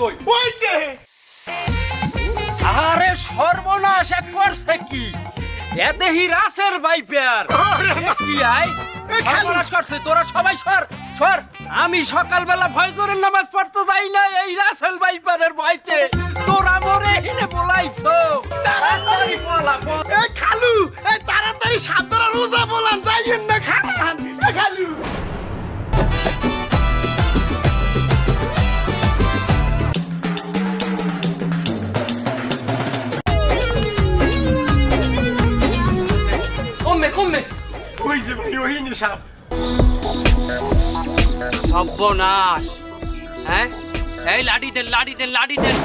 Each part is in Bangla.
কই ওই যে! আরে সর্বনাশ এক করছে কি? এ দেহি রাসের আরে এ কি খালু। সর্বনাশ করছে তোরা সবাই সর সর। আমি সকালবেলা ফজরের নামাজ পড়তে যাই না এই রাসেল বাইপারের ভয়তে। তোরা মরে হিনে বলাইছো। তাড়াতাড়ি বলা বল। এ খালু এ তাড়াতাড়ি সাবধানে রোজা বলান যাইয়েন না খান এ খালু। কমবে ওই যে ভাই ওই নিশাব সর্বনাশ। হ্যাঁ? এই লাড়ি দেন লাড়ি দেন লাড়ি দেন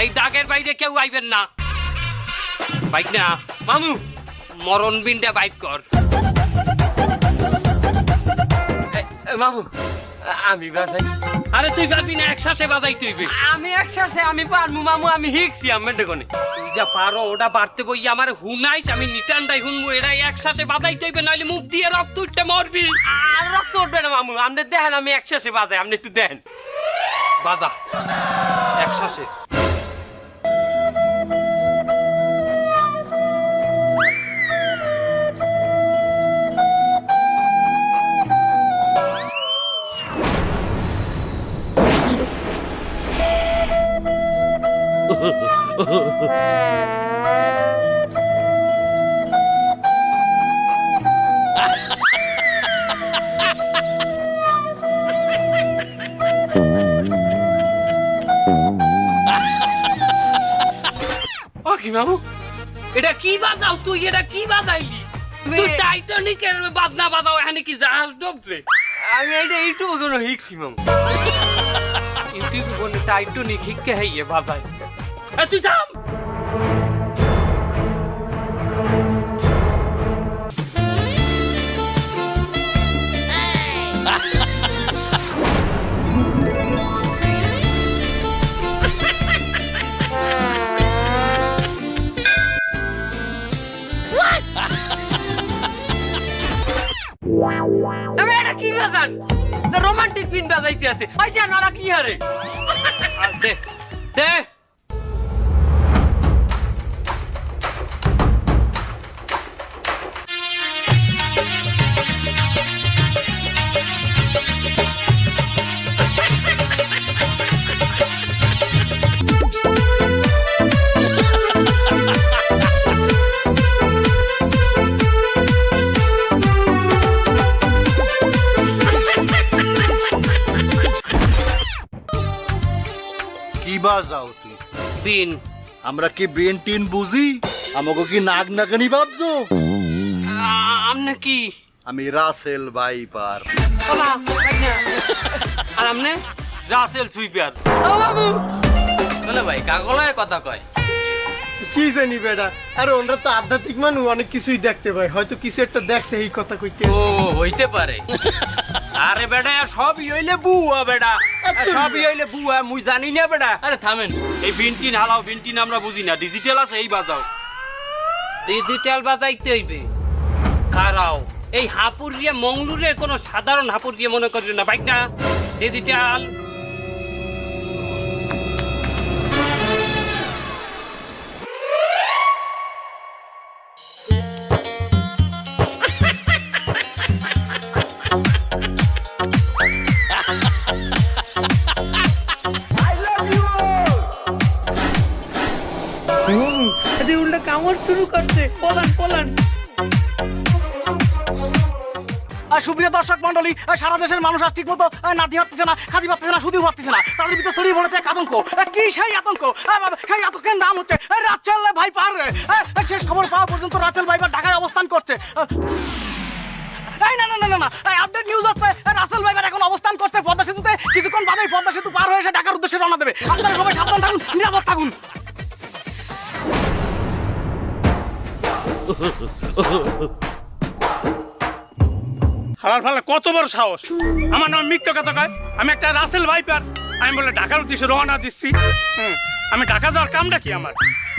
এই দাগের বাইরে কেউ আইবেন না। বাইক না। মামু মরণ বিনটা বাইক কর। মামু আমি বাজাই আরে তুই পারবি না একসাথে বাজাই তুই আমি একসাথে আমি পারমু মামু আমি হিকছি আমি দেখনি। তুই যা পারো ওটা বাড়তে বই আমার হুনাইস আমি নিটানটাই হুনবো এরা একসাথে বাজাই তৈবে নইলে মুখ দিয়ে রক্ত উঠতে মরবি। আর রক্ত উঠবে না মামু আপনি দেখেন আমি একসাথে বাজাই আপনি একটু দেখেন। বাজা। একসাথে ও কি মামু এটা কি বাজাও তুই? এটা কি বাজাইলি? তুই টাইটানিকের বাজনা বাজাও এখানে কি জাহাজ ডুবছে? আমি এটা এইটুকু কোনো হিকছি মামু। ইউটিউব কোনে টাইটানিক হিক্কে হেইয়ে বাজাই এ তুই থাম আমি এটা কি বাজান না রোমান্টিক পিন বাজাইতে আছে ওই যে নারা কি হারে আর দে দে কি বাজাও তুই বিন আমরা কি বেন টিন বুঝি? আমাকে কি নাক নাকানি ভাবছ? আমনে কি আমি রাসেল বাইপার বাবা, আর আমনে রাসেল সুইপার। বলে ভাই কাগলায় কথা কয়। কি জানি বেটা আর ওনরা তো আধ্যাত্মিক মানুষ অনেক কিছুই দেখতে পায়। হয়তো কিছু একটা দেখছে এই কথা কইতে। ও হইতে পারে। আরে বেডা সবই হইলে বুয়া বেডা সবই হইলে বুয়া মুই জানি না বেডা আরে থামেন। এই বিনটিন হালাও বিনটিন আমরা বুঝি না। ডিজিটাল আছে এই বাজাও। ডিজিটাল বাজাইতে হইবে। খারাও এই হাপুর দিয়ে মঙ্গলুরের কোনো সাধারণ হাপুরিয়া মনে করি না বাইক না ডিজিটাল। শুরু করছে। পলান পলান। সুপ্রিয় দর্শক মন্ডলী সারা দেশের মানুষ মতো নাতি না, খাদি না শুধু না। তাদের ভিতরে ছড়িয়ে পড়েছে এক আতঙ্ক। কি সেই আতঙ্ক? সেই আতঙ্কের নাম হচ্ছে রাচেল ভাই পার শেষ খবর পাওয়া পর্যন্ত রাচেল ভাই ঢাকায় অবস্থান করছে। এই না না না না আপডেট নিউজ হচ্ছে রাসেল ভাইবার এখন অবস্থান করছে পদ্মা সেতুতে। কিছুক্ষণ বাদেই পদ্মা সেতু পার হয়ে এসে ঢাকার উদ্দেশ্যে রওনা দেবে। আপনারা সবাই সাবধান থাকুন, নিরাপদ থাকুন। হালাল ফালা কত বড় সাহস। আমার নাম মিথ্যা কথা কয়। আমি একটা রাসেল ভাইপার। আমি বলে ঢাকার উদ্দেশ্যে রওনা দিচ্ছি। আমি ঢাকা যাওয়ার কামটা কি আমার?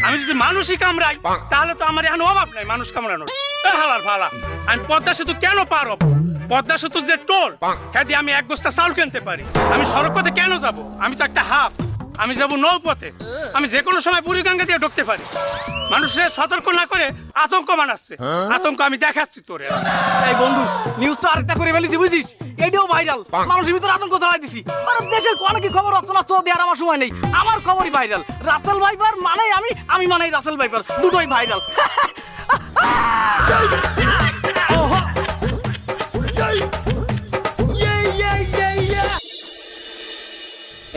আমি যদি মানুষই কামড়াই তাহলে তো আমার এখন অভাব নাই মানুষ কামড়ানোর। এ হালার ভালা আমি পদ্মা সেতু কেন পার হব? পদ্মা সেতু যে টোল হ্যাঁ দিয়ে আমি এক বস্তা চাল কিনতে পারি। আমি সড়ক পথে কেন যাব? আমি তো একটা হাফ। আমি যাব নৌপথে। আমি যে কোনো সময় বুড়িগঙ্গা দিয়ে ঢুকতে পারি। মানুষের সতর্ক না করে আতঙ্ক মানাচ্ছে। আতঙ্ক আমি দেখাচ্ছি তোরে। এই বন্ধু নিউজ তো আরেকটা করে ফেলেছি বুঝিস? এটাও ভাইরাল মানুষের ভিতরে আতঙ্ক ছড়াই দিছি আর দেশের কোন কি খবর রচনা চো দেওয়ার আমার সময় নেই। আমার খবরই ভাইরাল রাসেল ভাইপার মানে আমি আমি মানে রাসেল ভাইপার। দুটোই ভাইরাল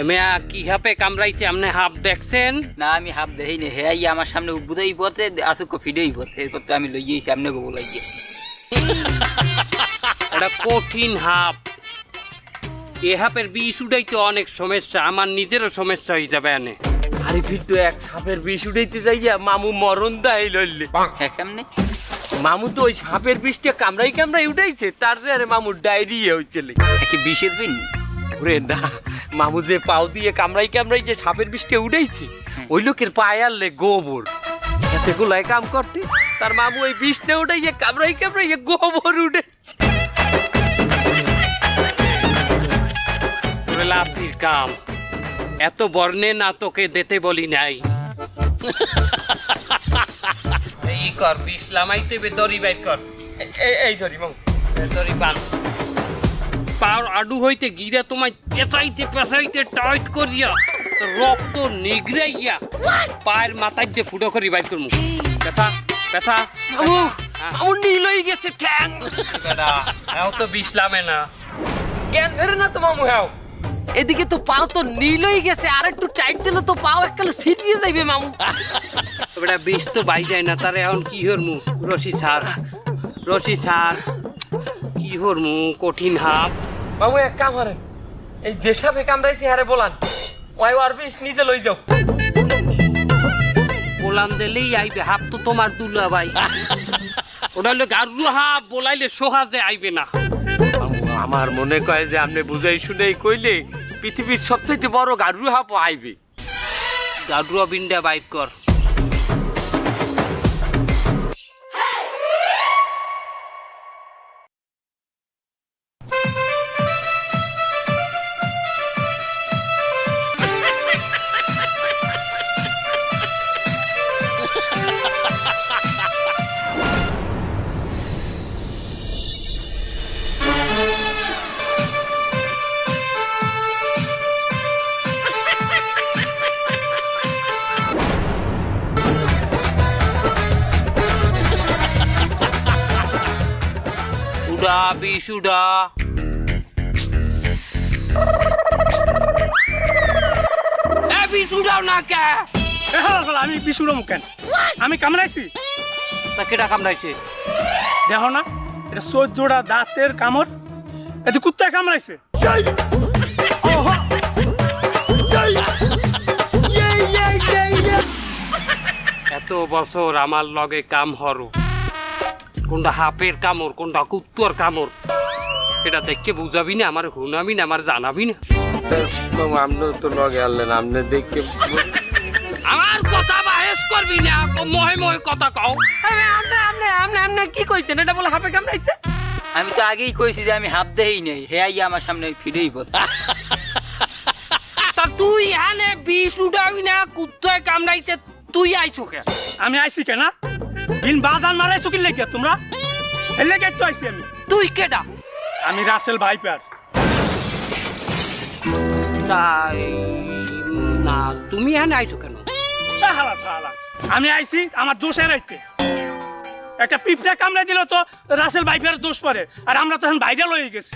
এমিয়া কি হাপে কামড়াইছে আপনি হাফ দেখছেন? না আমি হাফ দেই নে হেয়াই আমার সামনে উদ্বুদই পথে আসুক ফিডেই পথে এরপর তো আমি লইয়েছি আপনি গো বলাই গিয়ে এটা কঠিন হাপ। এ হাপের বিষ উঠাইতে অনেক সমস্যা আমার নিজেরও সমস্যা হয়ে যাবে এনে। আরে ফির তো এক সাপের বিষ উঠাইতে যাইয়া মামু মরণ দেয় লইলে। হ্যাঁ কেমনে? মামু তো ওই সাপের বিষটা কামড়াই কামড়াই উঠাইছে তার যে আরে মামুর ডায়রিয়া হয়েছিল কি বিষের দিন ওরে না মামু যে পাও দিয়ে কামড়াই কামড়াই যে সাপের বিষটা উঠাইছে ওই লোকের পায়ে আনলে গোবর। এতে গুলাই কাম করতে। তার মামু ওই বিষটা উঠাইয়ে কামড়াই কামড়াই গোবর উঠেছে লাভটির কাম। এত বর্ণে না তোকে দিতে বলি নাই। এই কর বিষ লামাইতে বে দড়ি বাইর কর। এই- এই ধরি মামু। দড়ি বান পার আডু হইতে গিরা তোমায় পেঁচাইতে পেঁচাইতে টাইট করিয়া রক্ত নিগড়াইয়া পায়ের মাথায় দিয়ে ফুটো করি বাইর করমু। পেঁচা পেঁচা। মামু মামু নীল হয়ে গেছে ঠ্যাং। এও তো বিষ লামে না। জ্ঞান ফেরে না তো মামু হ্যাঁ এদিকে তো পাও তো নীল হয়ে গেছে আর একটু টাইট দিলে তো পাও এককালে ছিটিয়ে যাইবে মামু। বেটা বিষ তো বাই যায় না তারে এখন কি হর হরমু? রশি ছাড় রশি ছাড়। কি হরমু? কঠিন হাপ মামু এক কাম হারেন এই যে সাপে কামড়াইছে হারে বলান। ওই আর বিষ নিজে লই যাও। বলান দিলেই আইবে হাপ তো তোমার দুলা ভাই। ওটা হলো গারু হাপ বলাইলে সোহাজে আইবে না। আমার মনে কয় যে আপনি বুঝাই শুনেই কইলে পৃথিবীর সবচেয়ে বড় গারু হাপ আইবে। গারুয়া বিন্ডা বাইর কর। উডা এ বিষ উডাও না কে? এ হালার ভালা আমি কেন? আমি কামড়াইছি? তা কেটা কামড়াইছে? দেখো না এটা চোদ্দটা দাঁতের কামড়। এতে কুত্তায় কামড়াইছে। এত বছর আমার লগে কাম হরো। কোনটা হাপের কামড় কোনটা কুত্তর কামড়? এটা দেখকে বুঝাবি না আমার হুনাবি না আমার জানাবি না। আপনি তো লগে আনলেন আপনি দেখে আমার কথা বাহেস করবি না মহে মহে কথা কও। আপনি আপনি আপনি আপনি কি কইছেন? এটা বলে হাপে কামড়াইছে? আমি তো আগেই কইছি যে আমি হাফ দেই নেই হেয়াই আমার সামনে ফিডেই পথে তা তুই হানে বিষ উড়াবি না কুত্তয় কামড়াইছে তুই আইছো কে আমি আইছি কেন? বিন বাজান মারাইছো কি লেগে তোমরা? এর লেগে তো আইছি আমি। তুই কেডা? আমি রাসেল ভাইপার। তাই না তুমি হানে আইছো কেন? এ হালা হালা। আমি আইছি আমার দোষ এড়াইতে একটা পিঁপড়া কামড়াই দিল তো রাসেল ভাইপার দোষ পরে আর আমরা তখন ভাইরাল হয়ে গেছি।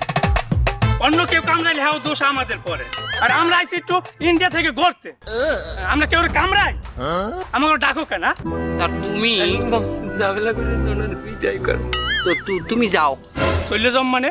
অন্য কেউ কামড়াইলে হ্যাঁ দোষ আমাদের পরে। আর আমরা আইছি একটু ইন্ডিয়া থেকে ঘুরতে। আমরা কেউ কামড়াই? আমাকে ডাকো কেন? তুমি ঝামেলা করে বিদায় করো। তো তুমি যাও। চলে যাম মানে?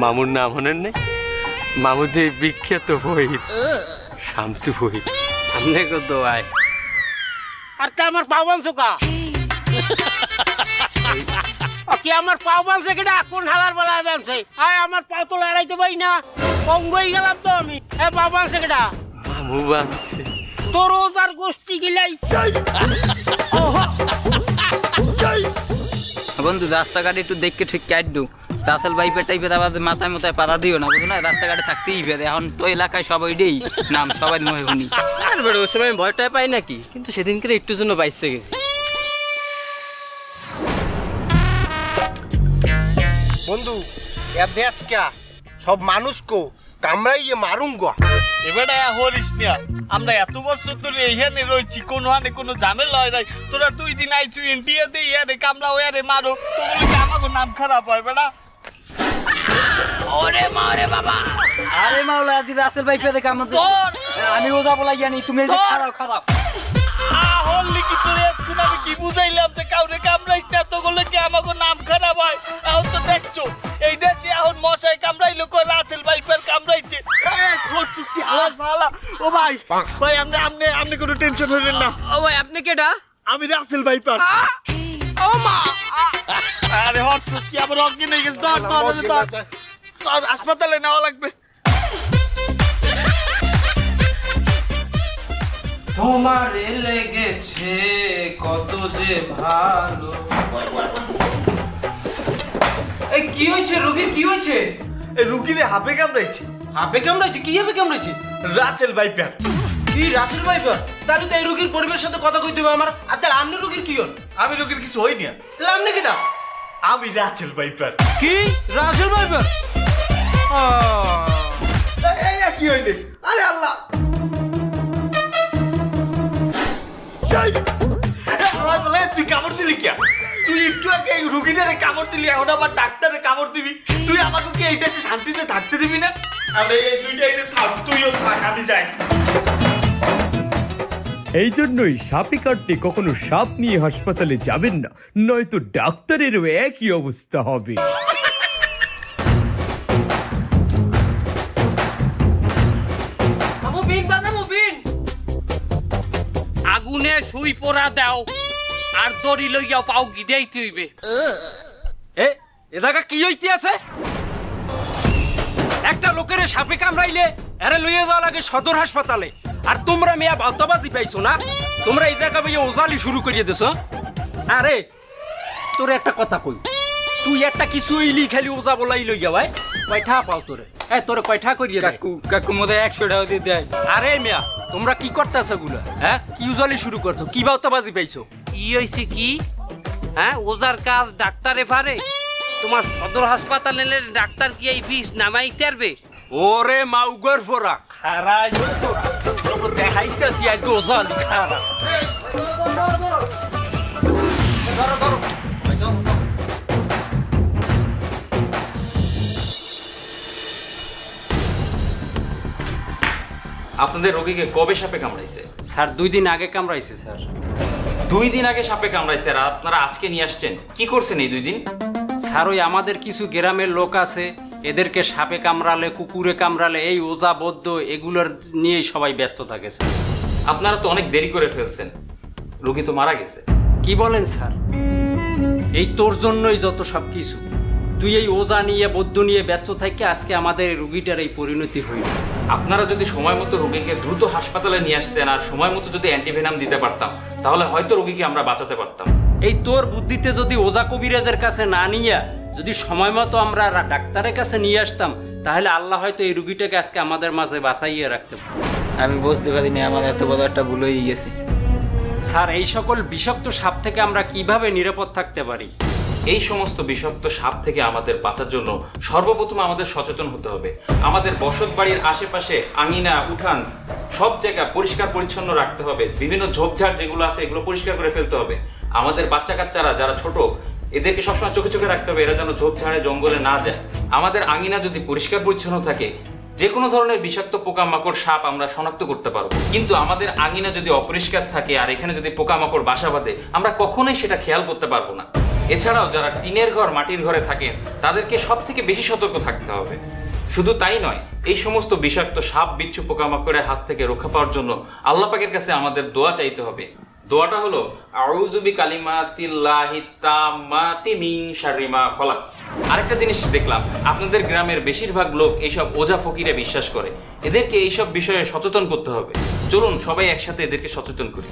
মামুর নাম হনেন নেই মামুদের বিখ্যাত বই। শামসু বই। সামনে কত আয় আর তা আমার পাও বানছো কা কি আমার পাও বানছে কেটা কোন হালার বেলায় বানছে? আয় আমার পাও তো লড়াইতে পারি না। অঙ্গই গেলাম তো আমি। এ পাও বানছে কেটা মামু বানছে। তোরও তার গোষ্ঠী গিলাই। বন্ধু রাস্তাঘাটে একটু দেখকে ঠিক কাটডু রাসেল বাইপের টাইপের আবার মাথায় মাথায় পাতা দিও না বুঝো না রাস্তাঘাটে থাকতেই পেরে এখন তো এলাকায় সবাই ডেই নাম সবাই নয় শুনি আর বেড়ে ওই সময় ভয়টাই পাই নাকি? কিন্তু সেদিনকে একটু জন্য বাইসে গেছি। বন্ধু এর দেশ কে? সব মানুষ কো কামড়াইয়ে মারুম গো। এবারে হরিস না আমরা এত বছর ধরে এইখানে রয়েছি কোনো হানে কোনো ঝামেলা হয় নাই। তোরা দুই দিন আইছু ইন্ডিয়াতে ইয়ারে কামড়া ওয়ারে মারো। তো বলে আমাকে নাম খারাপ হয় বেটা আরে মাওলা আদি রাসেল বাইপের দেখে আমাদের আমি ওজা বলাই জানি তুমি খারাপ খারাপ। আহল লিখি তোরে এখন আমি কি বুঝাইলাম যে কাউরে কামড়াইস না তো বলে কি আমাকে নাম খারাপ হয়। এখন তো দেখছ এখন মশাই কামড়াইলো কই রাসেল ভাইপার কামড়াইছে? এই, করছিস কি? হালাত ভালা। ও ভাই ভাই আপনি আপনি আপনি কোনো টেনশন হবেন না। ও ভাই আপনি কেডা? আমি রাসেল ভাইপার। ও মা! আরে হটছস কি আবার অজ্ঞান হয়ে গেছে? ধর, ধর। ধর হাসপাতালে নেওয়া লাগবে। তোমারে লেগেছে কত যে ভালো। এই কি হয়েছে রোগীর কি হয়েছে? রুগীরে হাফে কামড়াইছে। হাবে কামড়াইছে? কি হবে কামড়াইছে? Russell viper. কি রাসেল ভাইপার? তাহলে তো এই রোগীর পরিবারের সাথে কথা কইতে হবে আমার। আর তাহলে আপনি রোগীর কি হন আমি রুগীর কিছু হই না। তাহলে আপনি কেটা? আমি রাসেল ভাইপার। কি? Russell viper? কি হইলে? আরে আল্লাহ! তুই কামড় দিলি কে? তুই একটু আগে এই রুগীটারে কামড় দিলি এখন আবার ডাক্তারে কামড় দিবি। তুই আমাকে কি এই দেশে শান্তিতে থাকতে দিবি না? আরে এই দুইটা এনে থাক তুইও থাক আমি যাই। এই জন্যই সাপে কাটতে কখনো সাপ নিয়ে হাসপাতালে যাবেন না নয়তো ডাক্তারেরও একই অবস্থা হবে। আগুনে সুই পোড়া দাও। আর দড়ি লইয়া পাও গিদেই তুইবে। এ এ জায়গা কি হইতে আছে একটা লোকের সাপে কামড়াইলে আরে লইয়ে যাওয়া লাগে সদর হাসপাতালে। আর তোমরা মেয়া ভাতবাজি পাইছো না? তোমরা এই জায়গা বইয়ে ওজালি শুরু করিয়ে দিছ। আরে তোর একটা কথা কই। তুই একটা কিছু ইলি খালি ওজা বলাই লইয়া ভাই। কয়ঠা পাও তোরে? হ্যাঁ তোরে কয়ঠা করিয়ে দেয় কাকু কাকু মধ্যে একশো টাকা দিয়ে দেয়। আরে মিয়া তোমরা কি করতেছগুলা হ্যাঁ কি উজালি শুরু করছ? কি ভাতবাজি পাইছো? কি হয়েছে কি? হ্যাঁ ওজার কাজ ডাক্তারে পারে তোমার সদর হাসপাতালে ডাক্তার কি এই বিষ নামাইতে পারবে? ওরে মাউগর ফোরা খারাই দেখাইতেছি আজকে ধরো ধরো আপনাদের রোগীকে কবে সাপে কামড়াইছে? স্যার দুই দিন আগে কামড়াইছে স্যার। দুই দিন আগে সাপে কামড়াইছে। আর আপনারা আজকে নিয়ে আসছেন। কি করছেন এই দুই দিন? স্যার ওই আমাদের কিছু গ্রামের লোক আছে এদেরকে সাপে কামড়ালে কুকুরে কামড়ালে এই ওজা বদ্ধ এগুলোর নিয়েই সবাই ব্যস্ত থাকে স্যার। আপনারা তো অনেক দেরি করে ফেলছেন। রোগী তো মারা গেছে। কি বলেন স্যার? এই তোর জন্যই যত সব কিছু। তুই এই ওজা নিয়ে বদ্ধ নিয়ে ব্যস্ত থাকি আজকে আমাদের এই রুগীটার এই পরিণতি হইল। আপনারা যদি সময় মতো রোগীকে দ্রুত হাসপাতালে নিয়ে আসতেন আর সময় মতো যদি অ্যান্টিভেনাম দিতে পারতাম তাহলে হয়তো রোগীকে আমরা বাঁচাতে পারতাম। এই তোর বুদ্ধিতে যদি ওজা কবিরাজের কাছে না নিয়ে যদি সময় মতো আমরা ডাক্তারের কাছে নিয়ে আসতাম তাহলে আল্লাহ হয়তো এই রুগীটাকে আজকে আমাদের মাঝে বাঁচাইয়ে রাখতে। আমি বুঝতে পারিনি আমার এত বড় একটা ভুল হয়ে গেছে। স্যার এই সকল বিষাক্ত সাপ থেকে আমরা কীভাবে নিরাপদ থাকতে পারি? এই সমস্ত বিষাক্ত সাপ থেকে আমাদের বাঁচার জন্য সর্বপ্রথম আমাদের সচেতন হতে হবে। আমাদের বসত বাড়ির আশেপাশে আঙিনা, উঠান, সব জায়গা পরিষ্কার পরিচ্ছন্ন রাখতে হবে। বিভিন্ন ঝোপঝাড় যেগুলো আছে, এগুলো পরিষ্কার করে ফেলতে হবে। আমাদের বাচ্চা কাচ্চারা যারা ছোট, এদেরকে সবসময় চোখে চোখে রাখতে হবে, এরা যেন ঝোপঝাড়ে, জঙ্গলে না যায়। আমাদের আঙিনা যদি পরিষ্কার পরিচ্ছন্ন থাকে যে কোনো ধরনের বিষাক্ত পোকামাকড়, সাপ আমরা শনাক্ত করতে পারব। কিন্তু আমাদের আঙিনা যদি অপরিষ্কার থাকে, আর এখানে যদি পোকামাকড় বাসা বাঁধে, আমরা কখনোই সেটা খেয়াল করতে পারব না। এছাড়াও যারা টিনের ঘর মাটির ঘরে থাকেন, তাদেরকে সব থেকে বেশি সতর্ক থাকতে হবে। শুধু তাই নয়, এই সমস্ত বিষাক্ত সাপ, বিচ্ছু পোকামাকড়ের হাত থেকে রক্ষা পাওয়ার জন্য আল্লাহ পাকের কাছে আমাদের দোয়া চাইতে হবে। দোয়াটা হলো আউযুবি কালিমাতিল্লাহি খলাক। আরেকটা জিনিস দেখলাম, আপনাদের গ্রামের বেশিরভাগ লোক এইসব ওজা ফকিরে বিশ্বাস করে। এদেরকে এইসব বিষয়ে সচেতন করতে হবে। চলুন সবাই একসাথে এদেরকে সচেতন করি।